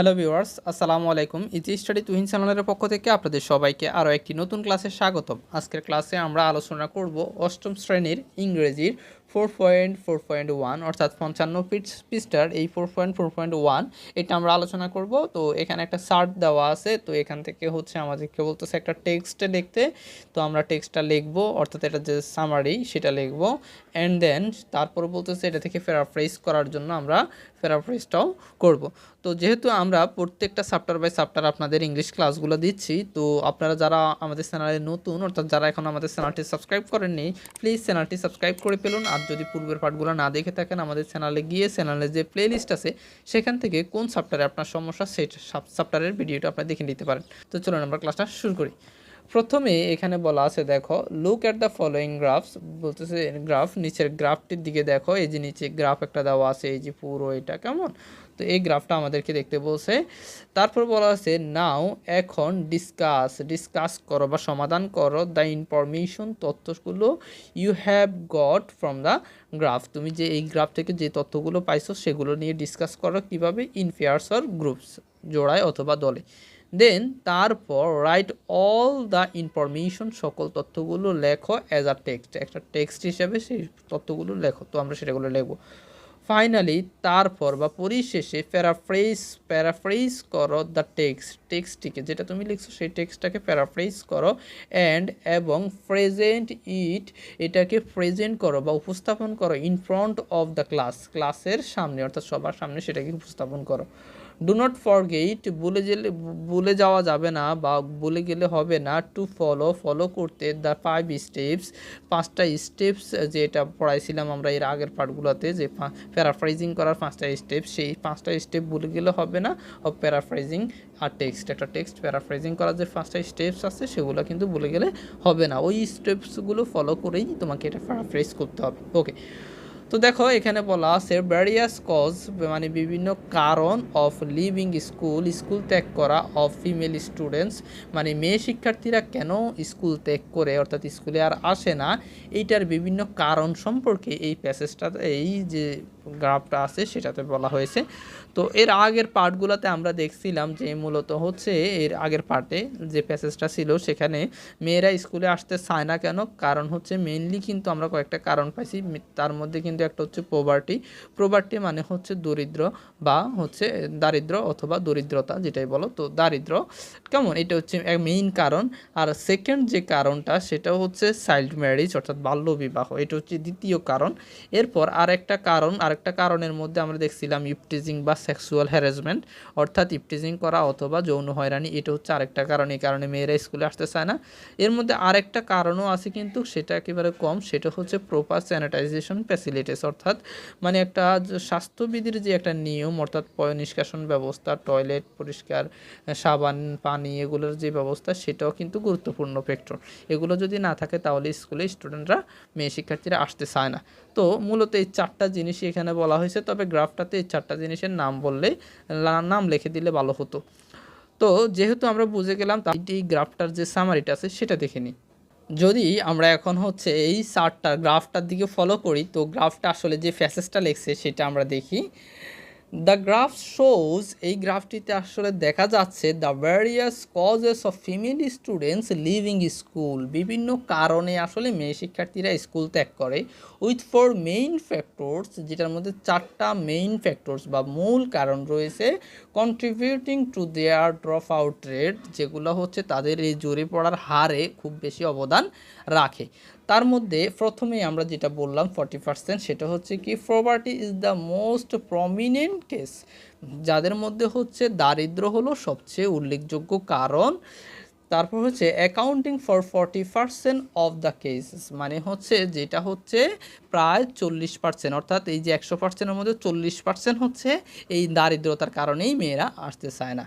Hello viewers আসসালামু আলাইকুম। ইতি স্টাডি তুহিন চ্যানেলের পক্ষ থেকে আপনাদের সবাইকে আরও একটি নতুন ক্লাসে স্বাগতম। আজকের ক্লাসে আমরা আলোচনা করব অষ্টম শ্রেণির ইংরেজির four point four point one অর্থাৎ পঞ্চান্ন পিচ পিস্টার এই four point four point one এটা আমরা আলোচনা করব। তো এখানে একটা সার্ট দেওয়া আছে, তো এখান থেকে হচ্ছে আমাদেরকে বলতেছে একটা টেক্সটে লিখতে। তো আমরা টেক্সটটা লিখব, অর্থাৎ এটা যে সামারি সেটা লিখব। অ্যান্ড দেন তারপর বলতেছে এটা থেকে ফেরাফ্রেস করার জন্য আমরা ফেরাফ্রেসটাও করব। তো যেহেতু আমরা প্রত্যেকটা চ্যাপ্টার বাই চ্যাপ্টার আপনাদের ইংলিশ ক্লাসগুলো দিচ্ছি, তো আপনারা যারা আমাদের চ্যানেলে নতুন, অর্থাৎ যারা এখন আমাদের চ্যানেলটি সাবস্ক্রাইব করেননি প্লিজ চ্যানেলটি সাবস্ক্রাইব করে ফেলুন। আর যদি পূর্বের পার্টগুলো না দেখে থাকেন, আমাদের চ্যানেলে গিয়ে চ্যানেলে যে প্লে লিস্ট আছে, সেখান থেকে কোন সাপ্টারে আপনার সমস্যা, সেই সাপ্টারের ভিডিওটা আপনি দেখে নিতে পারেন। তো চলুন আমরা ক্লাসটা শুরু করি। প্রথমে এখানে বলা আছে, দেখো look at the following graphs বলতেছে গ্রাফ নিচের গ্রাফটির দিকে দেখো, এই যে নিচে গ্রাফ একটা দেওয়া আছে, এই যে পুরো এটা, কেমন? তো এই গ্রাফটা আমাদেরকে দেখতে বলছে। তারপর বলা আছে নাও এখন ডিসকাস ডিসকাস করো বা সমাধান করো দ্য ইনফরমেশন তথ্যগুলো you have got from the graph তুমি যে এই গ্রাফ থেকে যে তথ্যগুলো পাইছো, সেগুলো নিয়ে ডিসকাস করো কীভাবে? ইন পেয়ার্স অর গ্রুপস জোড়ায় অথবা দলে। দেন তারপর রাইট অল দ্য ইনফরমেশন সকল তথ্যগুলো লেখো অ্যাজ আ টেক্সট একটা টেক্সট হিসাবে সেই তথ্যগুলো লেখো, তো আমরা সেটাগুলো লিখব। ফাইনালি তারপর বা পরিশেষে প্যারাফ্রেজ প্যারাফ্রেজ করো দ্য টেক্সট টেক্সটটিকে যেটা তুমি লিখছো সেই টেক্সটটাকে প্যারাফ্রেজ করো অ্যান্ড এবং প্রেজেন্ট ইট এটাকে প্রেজেন্ট করো বা উপস্থাপন করো in front of the class ক্লাসের সামনে, অর্থাৎ সবার সামনে সেটাকে উপস্থাপন করো। ডু নট ফরগেট বলে গেলে বলে যাওয়া যাবে না বা বলে গেলে হবে না। টু ফলো ফলো করতে দ্য ফাইভ স্টেপস পাঁচটা স্টেপস যেটা পড়াইছিলাম আমরা এর আগের পার্টগুলোতে যে প্যারাফ্রাইজিং করার পাঁচটা স্টেপ সেই পাঁচটা স্টেপ বলে গেলে হবে না। অফ প্যারাফ্রাইজিং আর টেক্সট একটা টেক্সট প্যারাফ্রাইজিং করার যে পাঁচটা স্টেপস আছে, সেগুলো কিন্তু বলে গেলে হবে না। ওই স্টেপসগুলো ফলো করেই তোমাকে এটা প্যারাফ্রাইজ করতে হবে। ওকে তো দেখো, এখানে বলা আছে ভ্যারিয়াস কজ মানে বিভিন্ন কারণ অফ লিভিং স্কুল স্কুল ত্যাগ করা অফ ফিমেল স্টুডেন্টস মানে মেয়ে শিক্ষার্থীরা কেন স্কুল ত্যাগ করে, অর্থাৎ স্কুলে আর আসে না, এইটার বিভিন্ন কারণ সম্পর্কে এই প্যাসেজটা এই যে গ্রাফটা আছে, সেটাতে বলা হয়েছে। তো এর আগের পার্টগুলোতে আমরা দেখছিলাম যে মূলত হচ্ছে এর আগের পার্টে যে প্যাসেজটা ছিল, সেখানে মেয়েরা স্কুলে আসতে চায় না কেন? কারণ হচ্ছে মেনলি কিন্তু আমরা কয়েকটা কারণ পাইছি, তার মধ্যে কিন্তু একটা হচ্ছে প্রোভার্টি প্রোভার্টি মানে হচ্ছে দরিদ্র বা হচ্ছে দারিদ্র অথবা দরিদ্রতা যেটাই বলো। তো দারিদ্র, কেমন? এটা হচ্ছে মেইন কারণ। আর সেকেন্ড যে কারণটা, সেটা হচ্ছে চাইল্ড ম্যারেজ অর্থাৎ বাল্য বিবাহ। এটা হচ্ছে দ্বিতীয় কারণ। এরপর আরেকটা কারণ, আরেকটা কারণের মধ্যে আমরা দেখছিলাম ইপটিজিং বা সেক্সুয়াল হ্যারাসমেন্ট অর্থাৎ ইপটিজিং করা অথবা যৌন হয়রানি। এটা হচ্ছে আরেকটা কারণ। এই কারণে মেয়েরা স্কুলে আসতে চায় না। এর মধ্যে আরেকটা কারণও আছে কিন্তু সেটা একেবারে কম। সেটা হচ্ছে প্রপার স্যানিটাইজেশন ফ্যাসিলিটিস অর্থাৎ মানে একটা স্বাস্থ্যবিধির যে একটা নিয়ম, অর্থাৎ পয় নিষ্কাশন ব্যবস্থা টয়লেট পরিষ্কার সাবান, পানি, এগুলোর যে ব্যবস্থা, সেটাও কিন্তু গুরুত্বপূর্ণ ফ্যাক্টর এগুলো যদি না থাকে, তাহলে স্কুলে স্টুডেন্টরা মেয়ে শিক্ষার্থীরা আসতে চায় না। তো মূলত এই চারটা জিনিসই এখানে বলা হয়েছে, তবে গ্রাফটাতে এই চারটা জিনিসের নাম বললে নাম লিখে দিলে ভালো হতো। তো যেহেতু আমরা বুঝে গেলাম এই গ্রাফটার যে সামারিটা আছে, সেটা দেখে নিই। যদি আমরা এখন হচ্ছে এই চার্টটা গ্রাফটার দিকে ফলো করি, তো গ্রাফটা আসলে যে ফ্যাসেসটা লেখছে সেটা আমরা দেখি। দ্য গ্রাফ শোজ এই গ্রাফটিতে আসলে দেখা যাচ্ছে the various causes of female students leaving school বিভিন্ন কারণে আসলে মেয়ে শিক্ষার্থীরা স্কুল ত্যাগ করে উইথ ফোর মেইন ফ্যাক্টরস যেটার মধ্যে চারটা মেইন ফ্যাক্টরস বা মূল কারণ রয়েছে contributing to their drop out rate যেগুলো হচ্ছে তাদের এই জোরে পড়ার হারে খুব বেশি অবদান রাখে। তার মধ্যে প্রথমেই আমরা যেটা বললাম ফর্টি পার্সেন্ট সেটা হচ্ছে কি poverty is the most prominent case যাদের মধ্যে হচ্ছে দারিদ্র হলো সবচেয়ে উল্লেখযোগ্য কারণ। তারপর হচ্ছে accounting for forty percent of the cases মানে হচ্ছে যেটা হচ্ছে প্রায় চল্লিশ পার্সেন্ট অর্থাৎ এই যে একশো পার্সেন্টের মধ্যে চল্লিশ পার্সেন্ট হচ্ছে এই দারিদ্রতার কারণেই মেয়েরা আসতে চায় না।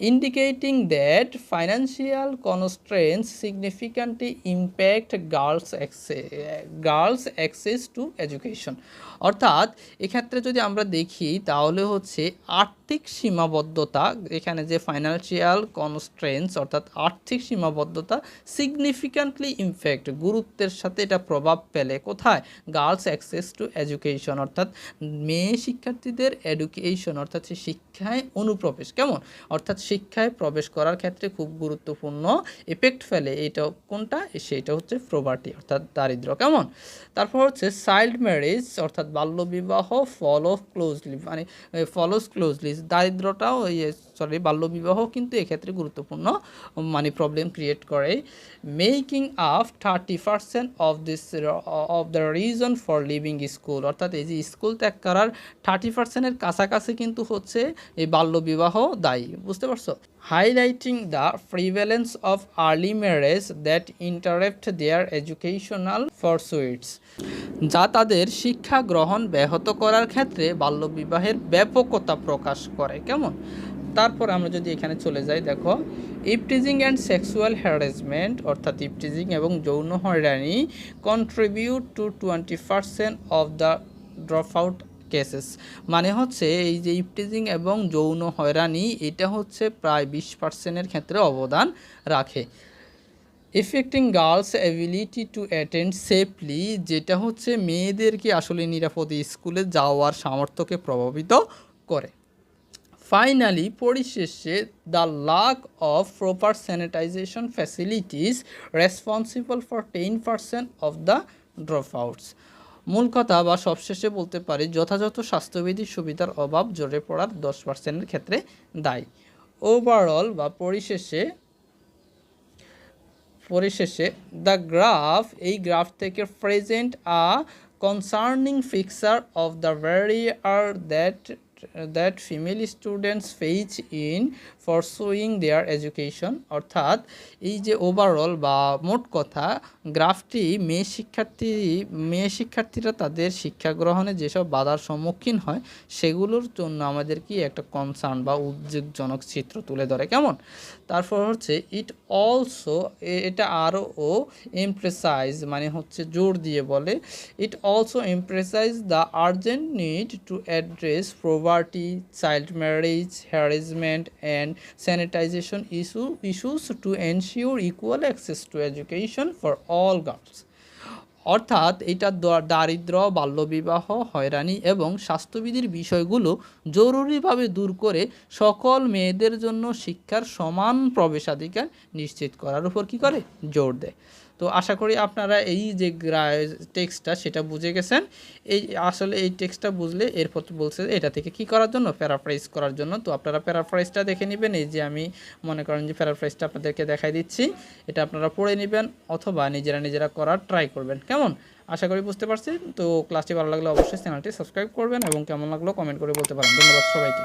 Indicating that financial constraints significantly impact girls access, girls access to education. অর্থাৎ এক্ষেত্রে যদি আমরা দেখি তাহলে হচ্ছে আর্থিক সীমাবদ্ধতা এখানে যে ফাইন্যান্সিয়াল কনস্ট্রেন্স অর্থাৎ আর্থিক সীমাবদ্ধতা সিগনিফিক্যান্টলি ইমফ্যাক্ট গুরুত্বের সাথে এটা প্রভাব ফেলে। কোথায়? গার্লস অ্যাক্সেস টু এডুকেশন অর্থাৎ মেয়ে শিক্ষার্থীদের এডুকেশন অর্থাৎ শিক্ষা শিক্ষায় অনুপ্রবেশ, কেমন? অর্থাৎ শিক্ষায় প্রবেশ করার ক্ষেত্রে খুব গুরুত্বপূর্ণ এফেক্ট ফেলে এটা কোনটা? সেটা হচ্ছে প্রবার্টি অর্থাৎ দারিদ্র, কেমন? তারপর হচ্ছে চাইল্ড ম্যারেজ অর্থাৎ বাল্যবিবাহ ফলো ক্লোজলি মানে ফলোস ক্লোজলি দারিদ্রটাও সরি, বাল্যবিবাহ কিন্তু এক্ষেত্রে গুরুত্বপূর্ণ মানে প্রবলেম ক্রিয়েট করে। Making up thirty percent of this of the reason for leaving school অর্থাৎ এই যে স্কুল ত্যাগ করার থার্টি পার্সেন্টের কাছাকাছি কিন্তু হচ্ছে এই বাল্যবিবাহ দায়ী, বুঝতে পারছ? Highlighting the prevalence of early marriage that interrupt their educational pursuits যা তাদের শিক্ষা গ্রহণ ব্যাহত করার ক্ষেত্রে বাল্যবিবাহের ব্যাপকতা প্রকাশ করে, কেমন? তারপর আমরা যদি এখানে চলে যাই, দেখো, eve teasing and sexual harassment, অর্থাৎ ইপটিজিং এবং যৌন হয়রানি contribute to twenty percent of the drop out cases মানে হচ্ছে এই যে ইপটিজিং এবং যৌন হয়রানি, এটা হচ্ছে প্রায় বিশ পার্সেন্টের ক্ষেত্রে অবদান রাখে। Affecting girls ability to attend safely যেটা হচ্ছে মেয়েদেরকে আসলে নিরাপদে স্কুলে যাওয়ার সামর্থ্যকে প্রভাবিত করে। ফাইনালি পরিশেষে the lack of proper sanitization facilities responsible for ten percent of the drop outs মূল কথা বা সবশেষে বলতে পারি, যথাযথ স্বাস্থ্যবিধি সুবিধার অভাব জড়ে পড়ার দশ পার্সেন্টের ক্ষেত্রে দায়ী। ওভারঅল বা পরিশেষে পরিশেষে দ্য গ্রাফ এই গ্রাফ থেকে present a concerning picture of the barrier that that female students face in for pursuing their education অর্থাৎ এই যে ওভারঅল বা মোট কথা গ্রাফটি মেয়ে শিক্ষার্থী, মেয়ে শিক্ষার্থীরা তাদের শিক্ষা গ্রহণে যেসব বাধার সম্মুখীন হয়, সেগুলোর জন্য আমাদের কি একটা কনসার্ন বা উদ্বেগজনক চিত্র তুলে ধরে, কেমন? তারপর হচ্ছে ইট অলসো এটা আরও ও এমপ্রেসাইজ মানে হচ্ছে জোর দিয়ে বলে it also emphasise the urgent need to address poverty child marriage harassment and sanitization issue issues to ensure equal access to education for all girls অর্থাৎ এটা দারিদ্র, বাল্যবিবাহ, হয়রানি এবং স্বাস্থ্যবিধির বিষয়গুলো জরুরিভাবে দূর করে সকল মেয়েদের জন্য শিক্ষার সমান প্রবেশাধিকার নিশ্চিত করার উপর কি করে? জোর দেয়। তো আশা করি আপনারা এই যে টেক্সটটা সেটা বুঝে গেছেন। এই আসলে এই টেক্সটটা বুঝলে এরপর বলছে এটা থেকে কি করার জন্য? প্যারাফ্রাইজ করার জন্য। তো আপনারা প্যারাফ্রাইজটা দেখে নেবেন। এই যে আমি মনে করেন যে প্যারাফ্রাইজটা আপনাদেরকে দেখাই দিচ্ছি। এটা আপনারা পড়ে নেবেন অথবা নিজেরা নিজেরা করার ট্রাই করবেন। কেমন? আশা করি বুঝতে পারছি তো ক্লাসটি ভালো লাগলে অবশ্যই চ্যানেলটি সাবস্ক্রাইব করবেন এবং কেমন লাগল কমেন্ট করে বলতে পারেন। ধন্যবাদ সবাইকে।